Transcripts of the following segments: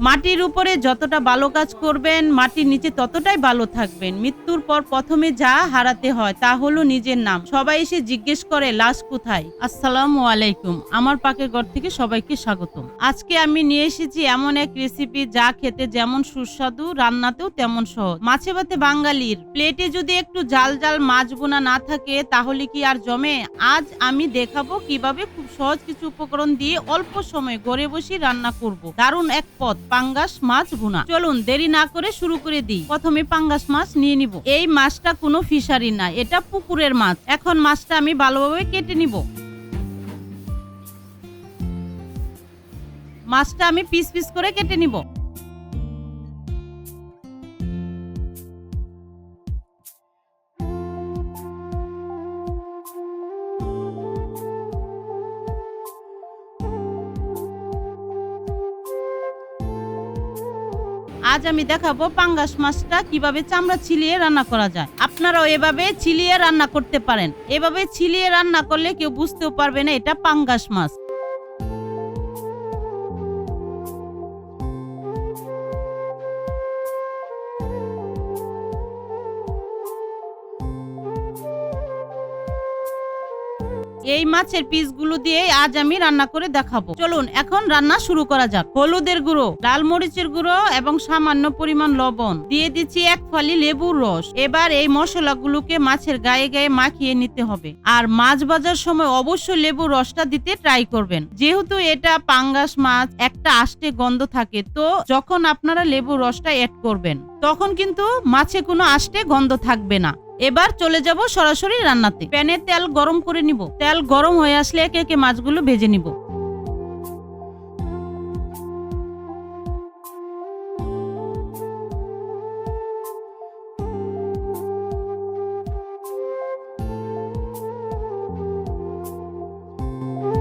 মাটির উপরে যতটা ভালো কাজ করবেন, মাটির নিচে ততটাই ভালো থাকবেন। মৃত্যুর পর প্রথমে যা হারাতে হয়, তা হলো নিজের নাম। সবাই এসে জিজ্ঞেস করে, লাশ কোথায়? আসসালামু আলাইকুম। আমার পাকের ঘর থেকে সবাইকে স্বাগতম। আজকে আমি নিয়ে এসেছি এমন এক রেসিপি যা খেতে যেমন সুস্বাদু, রান্নাতেও তেমন সহজ। মাছে ভাতে বাঙালির প্লেটে যদি একটু জাল জাল মাছ বোনা না থাকে, তাহলে কি আর জমে? আজ আমি দেখাবো কীভাবে খুব সহজ কিছু উপকরণ দিয়ে অল্প সময় ঘরে বসে রান্না করব। দারুণ এক পদ। পাঙ্গাস মাছ ভুনা। চলুন, দেরি না করে শুরু করে দিই। প্রথমে পাঙ্গাস মাছ নিয়ে নিব। এই মাছটা কোনো ফিশারি না, এটা পুকুরের মাছ। এখন মাছটা আমি ভালোভাবে কেটে নিব। মাছটা আমি পিস পিস করে কেটে নিব। আজ আমি দেখাবো পাঙ্গাস মাছটা কীভাবে চামড়া ছিলিয়ে রান্না করা যায়। আপনারাও এভাবে ছিলিয়ে রান্না করতে পারেন। এভাবে ছিলিয়ে রান্না করলে কেউ বুঝতেও পারবে না এটা পাঙ্গাস মাছ। এই মাছের পিসগুলো দিয়ে আজ আমি রান্না করে দেখাবো। চলুন, এখন রান্না শুরু করা যাক। হলুদের গুঁড়ো, লাল মরিচের গুঁড়ো এবং সামান্য পরিমাণ লবণ। দিয়ে দিচ্ছি এক ফালি লেবুর রস। এবার এই মশলাগুলোকে মাছের গায়ে গায়ে মাখিয়ে নিতে হবে। আর মাছ ভাজার সময় অবশ্যই লেবুর রসটা দিতে ট্রাই করবেন। যেহেতু এটা পাঙ্গাস মাছ, একটা আষ্টে গন্ধ থাকে, তো যখন আপনারা লেবুর রসটা অ্যাড করবেন, তখন কিন্তু মাছে কোনো আষ্টে গন্ধ থাকবে না। এবার চলে যাব সরাসরি রান্নাতে। প্যানে তেল গরম করে নিব। তেল গরম হয়ে আসলে একে একে মাছগুলো ভেজে নিব।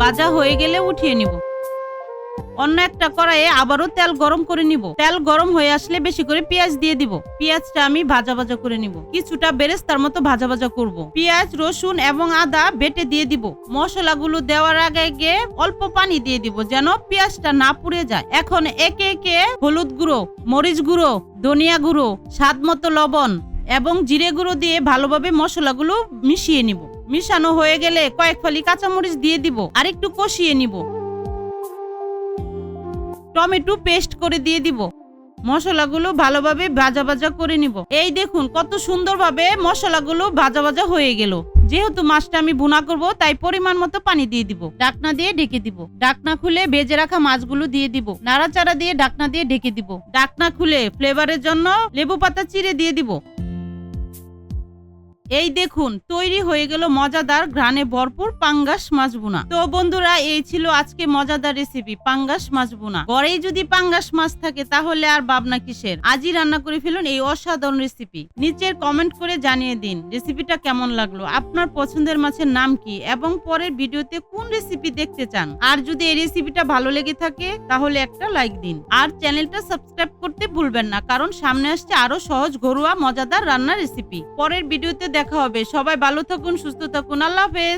ভাজা হয়ে গেলে উঠিয়ে নিব। অন্য একটা কড়াইয়ে আবারও তেল গরম করে নিব। তেল গরম হয়ে আসলে বেশি করে পেঁয়াজ দিয়ে দিব। পেঁয়াজটা আমি ভাজা ভাজা করে নিব। কিছুটা বেরেস্তার মতো ভাজা ভাজা করব। পেঁয়াজ, রসুন এবং আদা বেটে দিয়ে দিব। মশলাগুলো দেওয়ার আগে অল্প পানি দিয়ে দিব যেন পেঁয়াজটা না পুড়ে যায়। এখন একে একে হলুদ গুঁড়ো, মরিচ গুঁড়ো, ধনিয়া গুঁড়ো, স্বাদ মতো লবণ এবং জিরে গুঁড়ো দিয়ে ভালোভাবে মশলাগুলো মিশিয়ে নিব। মিশানো হয়ে গেলে কয়েক ফালি কাঁচামরিচ দিয়ে দিব। আর একটু কষিয়ে নিব। টমেটো পেস্ট করে দিয়ে দিব। মশলাগুলো ভালোভাবে ভাজা ভাজা করে নিব। এই দেখুন, কত সুন্দরভাবে মশলাগুলো ভাজা ভাজা হয়ে গেল। যেহেতু মাছটা আমি ভুনা করব, তাই পরিমাণ মতো পানি দিয়ে দিব। ডাকনা দিয়ে ঢেকে দিব। ডাকনা খুলে ভেজে রাখা মাছগুলো দিয়ে দিব। নাড়াচাড়া দিয়ে ডাকনা দিয়ে ঢেকে দিব। ডাকনা খুলে ফ্লেভারের জন্য লেবু পাতা চিড়ে দিয়ে দিব। এই দেখুন, তৈরি হয়ে গেল মজাদার ঘ্রাণে ভরপুর পাঙ্গাস মাছ বোনা তো বন্ধুরা, এই ছিল আজকে মজাদার রেসিপি পাঙ্গাস মাছ বোনা ঘরেই যদি পাঙ্গাস মাছ থাকে, তাহলে আর ভাবনা কিসের? আজই রান্না করে ফেলুন এই অসাধারণ রেসিপি নিচের কমেন্ট করে জানিয়ে দিন রেসিপিটা কেমন লাগল, আপনার পছন্দের মাছের নাম কি, এবং পরের ভিডিওতে কোন রেসিপি দেখতে চান? আর যদি এই রেসিপিটা ভালো লেগে থাকে, তাহলে একটা লাইক দিন। আর চ্যানেলটা সাবস্ক্রাইব করতে ভুলবেন না, কারণ সামনে আসছে আরও সহজ ঘরোয়া মজাদার রান্নার রেসিপি পরের ভিডিওতে দেখা হবে। সবাই ভালো থাকুন সুস্থ থাকুন। আল্লাহ হাফেজ।